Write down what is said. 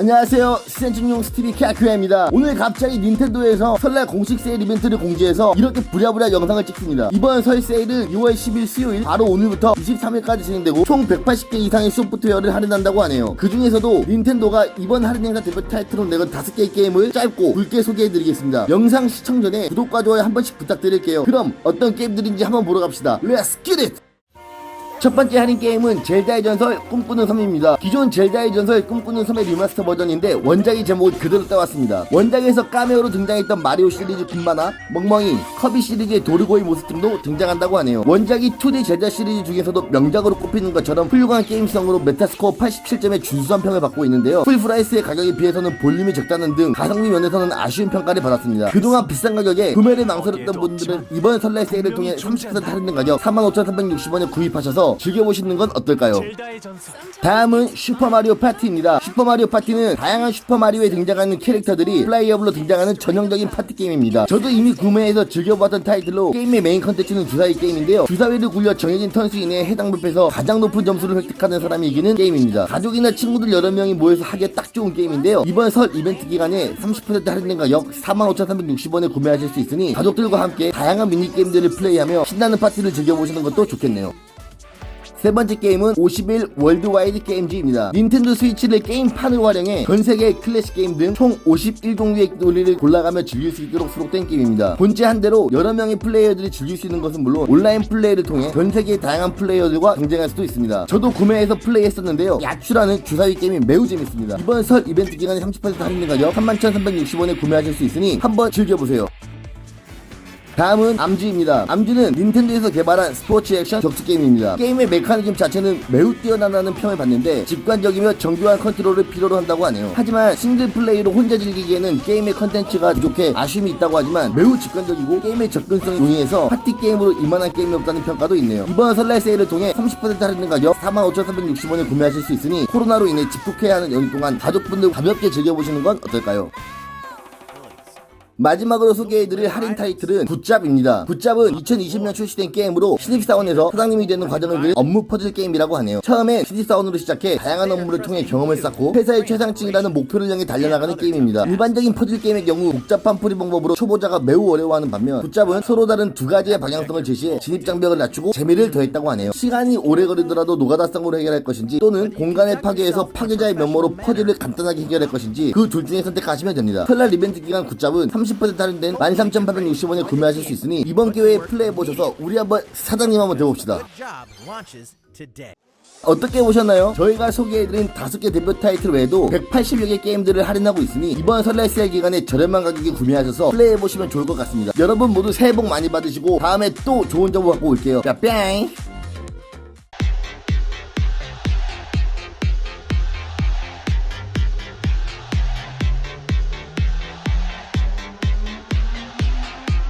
안녕하세요. 시센충용 스티비 캐아큐야입니다. 오늘 갑자기 닌텐도에서 설날 공식 세일 이벤트를 공지해서 이렇게 부랴부랴 영상을 찍습니다. 이번 설 세일은 2월 10일 수요일 바로 오늘부터 23일까지 진행되고 총 180개 이상의 소프트웨어를 할인한다고 하네요. 그 중에서도 닌텐도가 이번 할인 행사 대표 타이틀로 내건 5개의 게임을 짧고 굵게 소개해드리겠습니다. 영상 시청 전에 구독과 좋아요 한 번씩 부탁드릴게요. 그럼 어떤 게임들인지 한번 보러 갑시다. Let's! 첫 번째 할인 게임은 젤다의 전설 꿈꾸는 섬입니다. 기존 젤다의 전설 꿈꾸는 섬의 리마스터 버전인데 원작의 제목을 그대로 따왔습니다. 원작에서 까메오로 등장했던 마리오 시리즈 군바나 멍멍이, 커비 시리즈의 도르고의 모습 등도 등장한다고 하네요. 원작이 2D 젤다 시리즈 중에서도 명작으로 꼽히는 것처럼 훌륭한 게임성으로 메타스코어 87점의 준수한 평을 받고 있는데요. 풀프라이스의 가격에 비해서는 볼륨이 적다는 등 가성비 면에서는 아쉬운 평가를 받았습니다. 그동안 비싼 가격에 구매를 망설였던 분들은 이번 설날 세일을 통해 30% 할인된 가격 45,360원에 구입하셔서 즐겨보시는 건 어떨까요? 다음은 슈퍼마리오 파티입니다. 슈퍼마리오 파티는 다양한 슈퍼마리오에 등장하는 캐릭터들이 플레이어블로 등장하는 전형적인 파티 게임입니다. 저도 이미 구매해서 즐겨봤던 타이틀로 게임의 메인 컨텐츠는 주사위 게임인데요. 주사위를 굴려 정해진 턴수 이내에 해당 맵에서 가장 높은 점수를 획득하는 사람이 이기는 게임입니다. 가족이나 친구들 여러 명이 모여서 하기에 딱 좋은 게임인데요. 이번 설 이벤트 기간에 30% 할인된 가격 45,360원에 구매하실 수 있으니 가족들과 함께 다양한 미니게임들을 플레이하며 신나는 파티를 즐겨보시는 것도 좋겠네요. 세 번째 게임은 51 월드와이드 게임즈입니다. 닌텐도 스위치를 게임판을 활용해 전 세계 클래식 게임 등 총 51종류의 논리를 골라가며 즐길 수 있도록 수록된 게임입니다. 본체 한 대로 여러 명의 플레이어들이 즐길 수 있는 것은 물론 온라인 플레이를 통해 전 세계의 다양한 플레이어들과 경쟁할 수도 있습니다. 저도 구매해서 플레이했었는데요. 야추라는 주사위 게임이 매우 재밌습니다. 이번 설 이벤트 기간에 30% 할인된 가격 31,360원에 구매하실 수 있으니 한번 즐겨보세요. 다음은 암즈입니다. 암즈는 닌텐도에서 개발한 스포츠 액션 격투 게임입니다. 게임의 메커니즘 자체는 매우 뛰어나다는 평을 받는데 직관적이며 정교한 컨트롤을 필요로 한다고 하네요. 하지만 싱글 플레이로 혼자 즐기기에는 게임의 컨텐츠가 부족해 아쉬움이 있다고 하지만 매우 직관적이고 게임의 접근성이 용이해서 파티 게임으로 이만한 게임이 없다는 평가도 있네요. 이번 설날 세일을 통해 30% 할인된 가격 45,360원에 구매하실 수 있으니 코로나로 인해 집콕해야 하는 연휴 동안 가족분들 가볍게 즐겨보시는 건 어떨까요? 마지막으로 소개해드릴 할인 타이틀은 굿잡입니다. 굿잡은 2020년 출시된 게임으로 신입사원에서 사장님이 되는 과정을 그린 업무 퍼즐 게임이라고 하네요. 처음엔 신입사원으로 시작해 다양한 업무를 통해 경험을 쌓고 회사의 최상층이라는 목표를 향해 달려나가는 게임입니다. 일반적인 퍼즐 게임의 경우 복잡한 풀이 방법으로 초보자가 매우 어려워하는 반면 굿잡은 서로 다른 두 가지의 방향성을 제시해 진입장벽을 낮추고 재미를 더했다고 하네요. 시간이 오래 걸리더라도 노가다성으로 해결할 것인지 또는 공간을 파괴해서 파괴자의 면모로 퍼즐을 간단하게 해결할 것인지 그 둘 중에 선택하시면 됩니다. 설날 이벤트 기간 굿잡은 30% 할인된 13,860원에 구매하실 수 있으니 이번 기회에 플레이해보셔서 우리 한번 사장님 한번 돼봅시다. today. 어떻게 보셨나요? 저희가 소개해드린 다섯 개 대표 타이틀 외에도 180여 개 게임들을 할인하고 있으니 이번 설날 세일 기간에 저렴한 가격에 구매하셔서 플레이해보시면 좋을 것 같습니다. 여러분 모두 새해 복 많이 받으시고 다음에 또 좋은 정보 갖고 올게요. 자, 뿅!